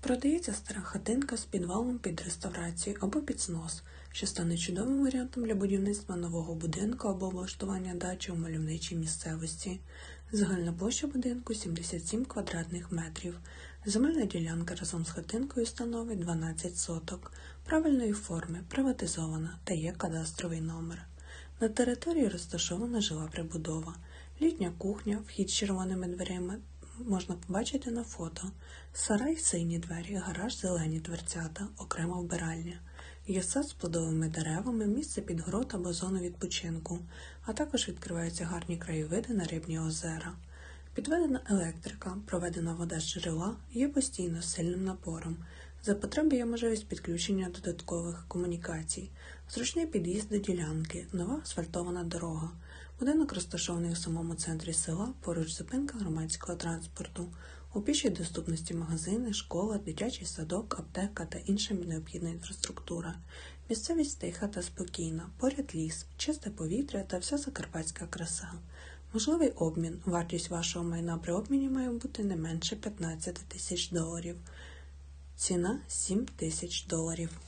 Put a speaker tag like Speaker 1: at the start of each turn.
Speaker 1: Продається стара хатинка з підвалом під реставрацію або під снос, що стане чудовим варіантом для будівництва нового будинку або облаштування дачі у мальовничій місцевості. Загальна площа будинку 77 квадратних метрів. Земельна ділянка разом з хатинкою становить 12 соток, правильної форми, приватизована та є кадастровий номер. На території розташована жила прибудова, літня кухня, вхід з червоними дверима можна побачити на фото. Сарай сині двері, гараж зелені дверцята, окрема вбиральня. Є сад з плодовими деревами, місце під грот або зону відпочинку, а також відкриваються гарні краєвиди на рибні озера. Підведена електрика, проведена вода з джерела, є постійно сильним напором. За потреби є можливість підключення додаткових комунікацій, зручний під'їзд до ділянки, нова асфальтована дорога. Будинок розташований у самому центрі села, поруч зупинка громадського транспорту. У пішій доступності магазини, школа, дитячий садок, аптека та інша необхідна інфраструктура. Місцевість тиха та спокійна, поряд ліс, чисте повітря та вся закарпатська краса. Можливий обмін. Вартість вашого майна при обміні має бути не менше 15 тисяч доларів. Ціна 7 тисяч доларів.